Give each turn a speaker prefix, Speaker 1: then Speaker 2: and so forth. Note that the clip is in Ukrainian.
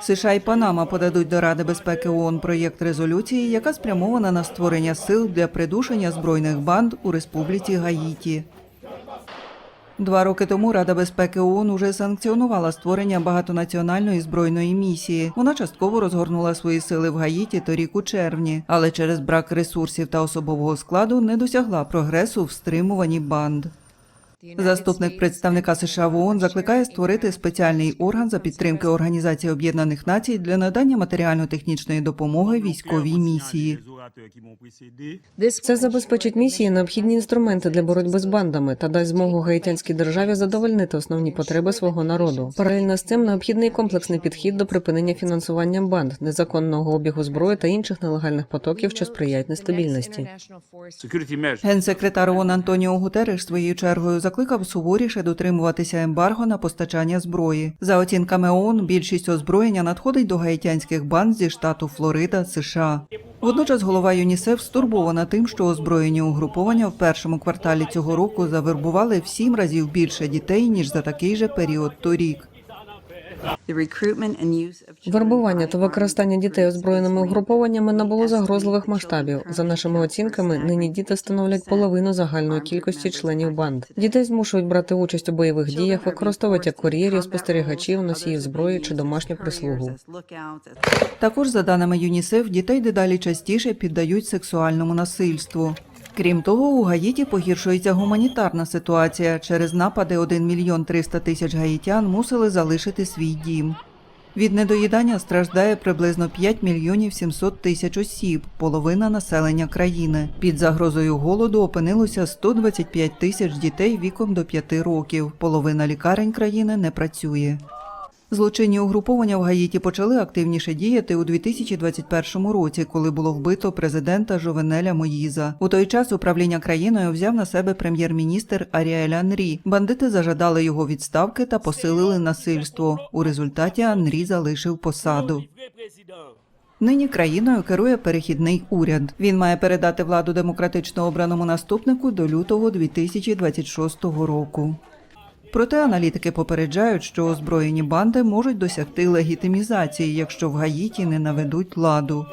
Speaker 1: США і Панама подадуть до Ради безпеки ООН проєкт резолюції, яка спрямована на створення сил для придушення збройних банд у Республіці Гаїті. Два роки тому Рада безпеки ООН уже санкціонувала створення багатонаціональної збройної місії. Вона частково розгорнула свої сили в Гаїті торік у червні, але через брак ресурсів та особового складу не досягла прогресу в стримуванні банд. Заступник представника США в ООН закликає створити спеціальний орган за підтримки Організації Об'єднаних Націй для надання матеріально-технічної допомоги військовій місії.
Speaker 2: Це забезпечить місії необхідні інструменти для боротьби з бандами та дасть змогу гаїтянській державі задовольнити основні потреби свого народу. Паралельно з цим необхідний комплексний підхід до припинення фінансування банд, незаконного обігу зброї та інших нелегальних потоків, що сприяють нестабільності.
Speaker 1: Генсекретар ООН Антоніо Гутереш своєю чергою закликав суворіше дотримуватися ембарго на постачання зброї. За оцінками ООН, більшість озброєння надходить до гаїтянських банд зі штату Флорида, США. Водночас голова ЮНІСЕФ стурбована тим, що озброєні угруповання в першому кварталі цього року завербували в сім разів більше дітей ніж за такий же період торік.
Speaker 2: Вербування та використання дітей озброєними угрупованнями набуло загрозливих масштабів. За нашими оцінками, нині діти становлять половину загальної кількості членів банд. Дітей змушують брати участь у бойових діях, використовують як кур'єрів, спостерігачів, носіїв зброї чи домашню прислугу.
Speaker 1: Також, за даними ЮНІСЕФ, дітей дедалі частіше піддають сексуальному насильству. Крім того, у Гаїті погіршується гуманітарна ситуація. Через напади 1 мільйон 300 тисяч гаїтян мусили залишити свій дім. Від недоїдання страждає приблизно 5 мільйонів 700 тисяч осіб, половина населення країни. Під загрозою голоду опинилося 125 тисяч дітей віком до 5 років. Половина лікарень країни не працює. Злочинні угруповання в Гаїті почали активніше діяти у 2021 році, коли було вбито президента Жовенеля Моїза. У той час управління країною взяв на себе прем'єр-міністр Аріель Анрі. Бандити зажадали його відставки та посилили насильство. У результаті Анрі залишив посаду. Нині країною керує перехідний уряд. Він має передати владу демократично обраному наступнику до лютого 2026 року. Проте аналітики попереджають, що озброєні банди можуть досягти легітимізації, якщо в Гаїті не наведуть ладу.